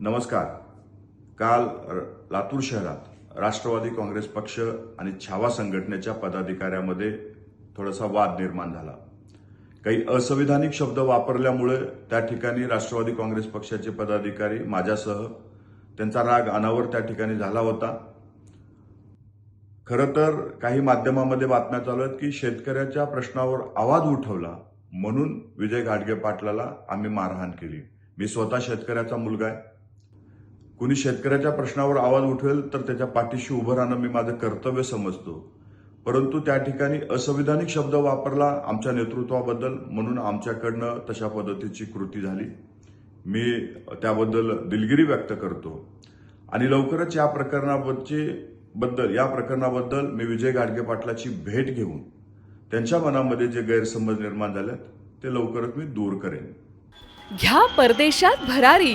नमस्कार. काल लातूर शहरात राष्ट्रवादी काँग्रेस पक्ष आणि छावा संघटनेच्या पदाधिकाऱ्यामध्ये थोडासा वाद निर्माण झाला. काही असंविधानिक शब्द वापरल्यामुळे त्या ठिकाणी राष्ट्रवादी काँग्रेस पक्षाचे पदाधिकारी माझ्यासह त्यांचा राग अनावर त्या ठिकाणी झाला होता. खरं तर काही माध्यमामध्ये बातम्या चालू आहेत की शेतकऱ्याच्या प्रश्नावर आवाज उठवला म्हणून विजय घाटगे पाटलाला आम्ही मारहाण केली. मी स्वतः शेतकऱ्याचा मुलगा आहे. कुणी शेतकऱ्याच्या प्रश्नावर आवाज उठवेल तर त्याच्या पाठीशी उभं राहणं मी माझं कर्तव्य समजतो. परंतु त्या ठिकाणी असंविधानिक शब्द वापरला आमच्या नेतृत्वाबद्दल म्हणून आमच्याकडनं तशा पद्धतीची कृती झाली. मी त्याबद्दल दिलगिरी व्यक्त करतो. आणि लवकरच या प्रकरणाबद्दलची बद्दल या प्रकरणाबद्दल मी विजय गाडगे पाटलाची भेट घेऊन त्यांच्या मनामध्ये जे गैरसमज निर्माण झालेत ते लवकरच मी दूर करेन. घ्या परदेशात भरारी.